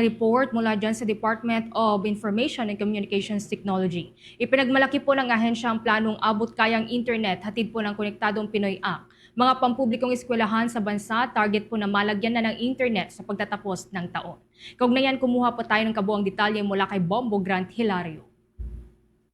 Report mula dyan sa Department of Information and Communications Technology. Ipinagmalaki po ng ahensya ang planong abot kayang internet hatid po ng Konektadong Pinoy Act. Mga pampublikong eskwelahan sa bansa, target po na malagyan na ng internet sa pagtatapos ng taon. Kaugnayan, kumuha po tayo ng kabuang detalye mula kay Bombo Grant Hilario.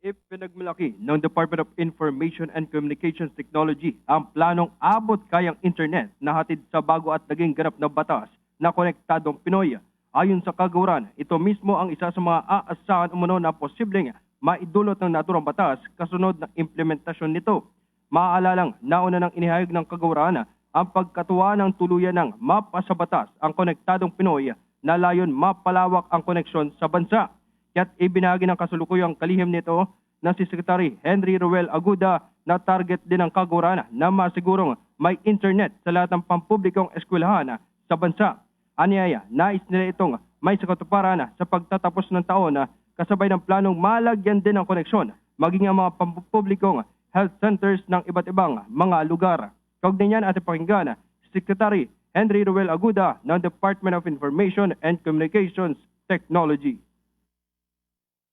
Ipinagmalaki ng Department of Information and Communications Technology ang planong abot kayang internet na hatid sa bago at naging ganap na batas na konektadong Pinoy. Ayon sa kagawaran, ito mismo ang isa sa mga aasahan umano na posibleng maidulot ng naturang batas kasunod ng implementasyon nito. Maaalalang nauna nang inihayag ng kagawaran ang pagkatuwa ng tuluyan ng mapa sa batas ang konektadong Pinoy na layon mapalawak ang koneksyon sa bansa. Kaya't ibinahagi ng kasulukuyang kalihim nito na si Secretary Henry Ruel Aguda na target din ng kagawaran na masigurong may internet sa lahat ng pampublikong eskwelahan sa bansa. Anyaya, nais nila itong may sakatuparan sa pagtatapos ng taon kasabay ng planong malagyan din ng koneksyon maging ang mga pampublikong health centers ng iba't ibang mga lugar. Kaugnay niyan ating pakinggan, Secretary Henry Ruel Aguda ng Department of Information and Communications Technology.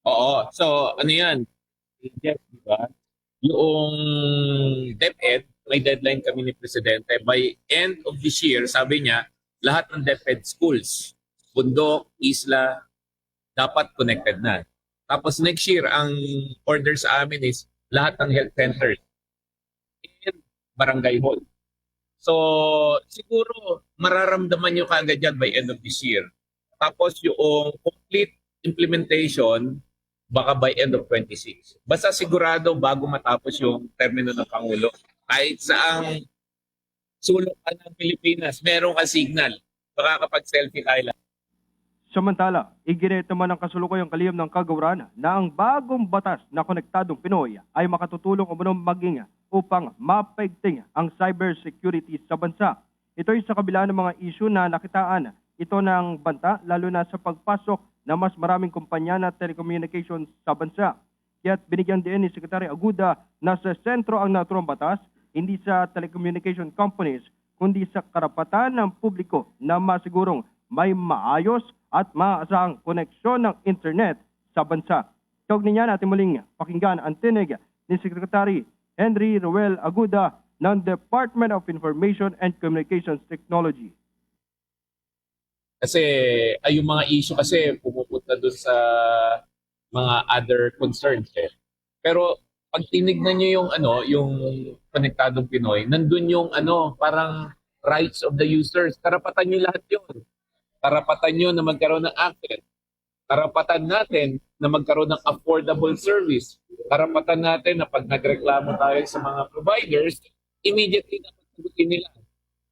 Oo. So, ano yan? Yes, di ba? Yung DepEd, may deadline kami ni Presidente. By end of this year, sabi niya, lahat ng DepEd schools, bundok, isla, dapat connected na. Tapos next year, ang order sa amin is lahat ng health centers and barangay hall. So, siguro mararamdaman nyo kaagad yan by end of this year. Tapos yung complete implementation, baka by end of 26. Basta sigurado bago matapos yung termino ng Pangulo, kahit saang sulok ka ng Pilipinas, meron ka signal. Makakapag-selfie tayo lang. Samantala, iginito man ng kasulukuyang kalihim ng kagawaran na ang bagong batas na konektadong Pinoy ay makatutulong umunong maging upang mapaigting ang cybersecurity sa bansa. Ito ay sa kabila ng mga isyu na nakitaan ito ng banta lalo na sa pagpasok na mas maraming kumpanya na telecommunications sa bansa. Kaya't binigyan din ni Secretary Aguda na sa sentro ang naturang batas, hindi sa telecommunication companies, kundi sa karapatan ng publiko na masigurong may maayos at maaasahang koneksyon ng internet sa bansa. Kaugnay niya natin muling pakinggan ang tinig ni Secretary Henry Ruel Aguda ng Department of Information and Communications Technology. Kasi ay yung mga issue kasi pumupunta doon sa mga other concerns eh. Pero pag tinignan niyo yung ano, yung konektadong Pinoy, nandun yung ano, parang rights of the users. Karapatan niyo lahat yun. Karapatan niyo na magkaroon ng access. Karapatan natin na magkaroon ng affordable service. Karapatan natin na pag nagreklamo tayo sa mga providers, immediately na sagutin nila.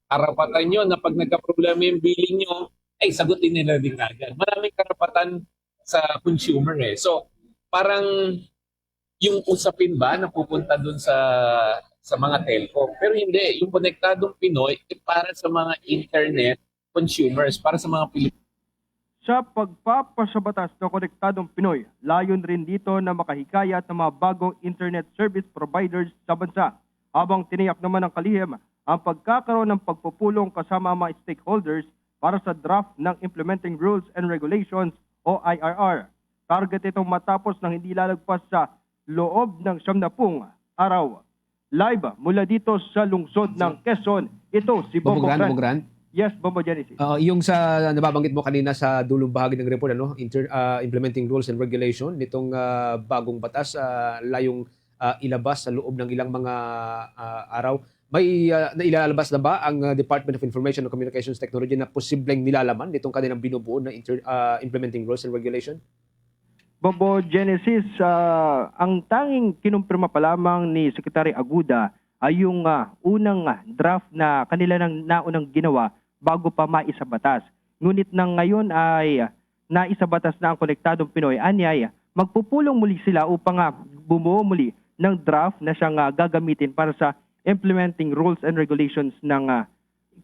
Karapatan nyo na pag nagka-problema yung billing nyo, ay sagutin nila din agad. Maraming karapatan sa consumer eh. So, parang yung usapin ba na pupunta dun sa sa mga telco. Pero hindi, yung konektadong Pinoy ay para sa mga internet consumers, para sa mga Pilipino. Sa pagpapasabatas ng konektadong Pinoy, layon rin dito na makahikayat ng mga bagong internet service providers sa bansa. Habang tiniyak naman ng kalihim ang pagkakaroon ng pagpupulong kasama ang mga stakeholders para sa draft ng Implementing Rules and Regulations o IRR. Target itong matapos ng hindi lalagpas sa loob ng siyamnapung araw. Live mula dito sa lungsod ng Quezon, ito si Grand, Bombo Gran. Grand. Yes, Bombo Genesis. Ah, yung sa nababanggit mo kanina sa dulong bahagi ng report ano, inter, ah, implementing rules and regulation nitong ah, bagong batas ah, layong ah, ilabas sa loob ng ilang mga ah, araw. May ah, nailalabas na ba ang Department of Information and Communications Technology na posibleng nilalaman nitong kanilang binubuo na inter, ah, implementing rules and regulation? Bobo Genesis, ah, ang tanging kinumpirma pa lamang ni Secretary Aguda ay yung ah, unang ah, draft na kanila nang naunang ginawa bago pa maisabatas. Ngunit nang ngayon ay ah, naisabatas na ang konektadong Pinoy, anyay, magpupulong muli sila upang ah, bumuo muli ng draft na siyang ah, gagamitin para sa implementing rules and regulations ng ah,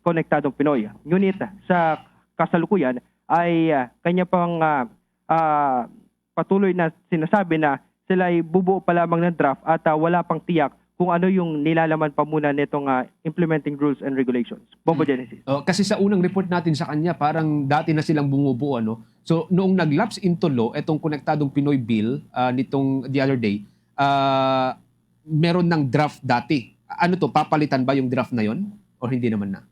konektadong Pinoy. Ngunit sa kasalukuyan ay ah, kanya pang ah, ah, patuloy na sinasabi na sila ay bubuo pa lamang ng draft at ah, wala pang tiyak kung ano yung nilalaman pa muna nitong ah, implementing rules and regulations. Bombo Genesis. Oh, kasi sa unang report natin sa kanya, parang dati na silang bumubuo, ano? So, noong nag-lapse into law, itong konektadong Pinoy Bill, ah, nitong the other day, ah, meron ng draft dati. Ano to, papalitan ba yung draft na yon O hindi naman na?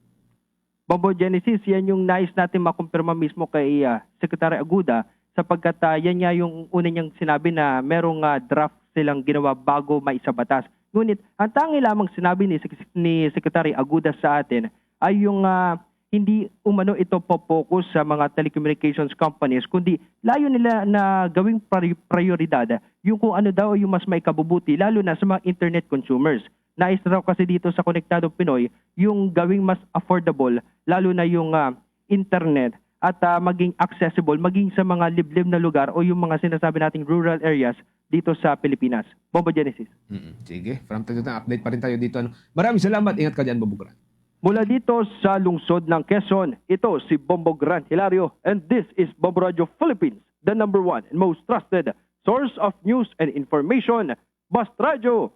Bombo Genesis, yan yung nais natin makumpirma mismo kay ah, Secretary Aguda sapagkat ah, yan nga yung una niyang sinabi na merong ah, draft silang ginawa bago maisabatas. Ngunit ang tangi lamang sinabi ni, ni Secretary Aguda sa atin ay yung ah, hindi umano ito po-focus sa mga telecommunications companies kundi layo nila na gawing pri- prioridad yung kung ano daw yung mas may kabubuti lalo na sa mga internet consumers. Nais na raw kasi dito sa Konektado Pinoy yung gawing mas affordable lalo na yung ah, internet at ah, maging accessible maging sa mga liblib na lugar o yung mga sinasabi nating rural areas dito sa Pilipinas. Bombo Genesis. mm Sige, from time to time, update pa rin tayo dito. Ano? Maraming salamat. Ingat ka dyan, Bubugran. Mula dito sa lungsod ng Quezon, ito si Bombo Gran Hilario and this is Bombo Radio Philippines, the number one and most trusted source of news and information. Bust Radio,